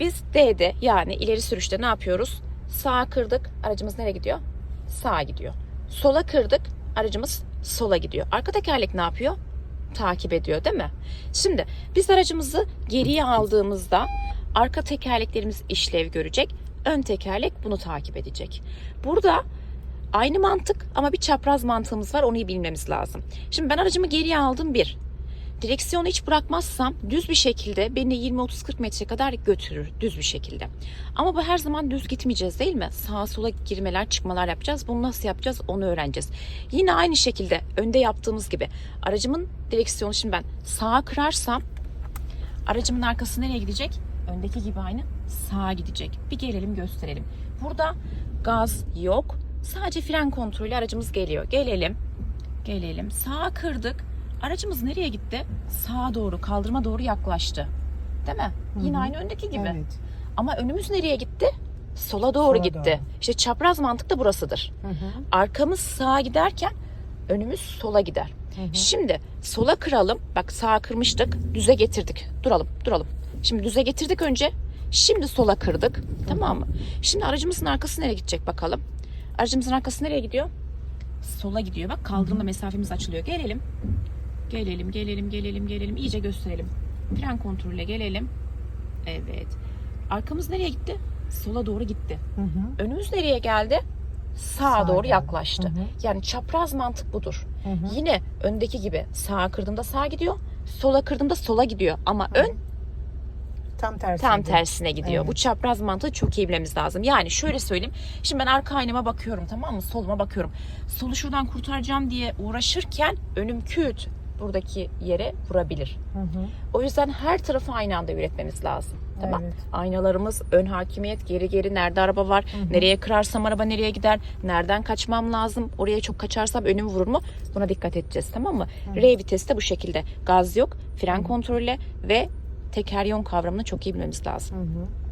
Biz D'de yani ileri sürüşte ne yapıyoruz? Sağa kırdık. Aracımız nereye gidiyor? Sağa gidiyor. Sola kırdık. Aracımız sola gidiyor. Arka tekerlek ne yapıyor? Takip ediyor değil mi? Şimdi biz aracımızı geriye aldığımızda arka tekerleklerimiz işlev görecek. Ön tekerlek bunu takip edecek. Burada aynı mantık ama bir çapraz mantığımız var. Onu iyi bilmemiz lazım. Şimdi ben aracımı geriye aldım bir. Direksiyonu hiç bırakmazsam düz bir şekilde beni 20-30-40 metre kadar götürür düz bir şekilde. Ama bu her zaman düz gitmeyeceğiz değil mi? Sağa sola girmeler çıkmalar yapacağız. Bunu nasıl yapacağız onu öğreneceğiz. Yine aynı şekilde önde yaptığımız gibi aracımın direksiyonu şimdi ben sağa kırarsam aracımın arkası nereye gidecek? Öndeki gibi aynı sağa gidecek. Bir gelelim gösterelim. Burada gaz yok. Sadece fren kontrolü aracımız geliyor. Gelelim. Gelelim. Sağa kırdık. Aracımız nereye gitti? Sağa doğru, kaldırıma doğru yaklaştı. Değil mi? Yine hı. aynı öndeki gibi. Evet. Ama önümüz nereye gitti? Sola doğru Sola gitti. doğru. İşte çapraz mantık da burasıdır. Hı hı. Arkamız sağa giderken önümüz sola gider. Hı hı. Şimdi sola kıralım. Bak sağa kırmıştık. Düze getirdik. Duralım, duralım. Şimdi düze getirdik önce. Şimdi sola kırdık. Tamam mı? Şimdi aracımızın arkası nereye gidecek bakalım. Aracımızın arkası nereye gidiyor? Sola gidiyor. Bak kaldırımda mesafemiz açılıyor. Gelelim. Gelelim, gelelim, gelelim, gelelim. İyice gösterelim. Fren kontrolüyle gelelim. Evet. Arkamız nereye gitti? Sola doğru gitti. Hı hı. Önümüz nereye geldi? Sağa, Sağa doğru geldi. yaklaştı. Hı hı. Yani çapraz mantık budur. Hı hı. Yine öndeki gibi sağa kırdığımda sağa gidiyor, sola kırdığımda sola gidiyor. Ama Hı ön Tam tersi. tam tersine gidiyor. Evet. Bu çapraz mantığı çok iyi bilmemiz lazım. Yani şöyle söyleyeyim. Şimdi ben arka aynama bakıyorum tamam mı? Soluma bakıyorum. Solu şuradan kurtaracağım diye uğraşırken önüm küt buradaki yere vurabilir. Hı hı. O yüzden her tarafı aynı anda üretmemiz lazım. Tamam. Evet. Aynalarımız, ön hakimiyet, geri geri nerede araba var, Hı hı. nereye kırarsam araba nereye gider, nereden kaçmam lazım, oraya çok kaçarsam önüm vurur mu? Buna dikkat edeceğiz tamam mı? Hı. R vitesi de bu şekilde. Gaz yok, fren Hı. kontrolü ve teker yön kavramını çok iyi bilmemiz lazım. Hı hı.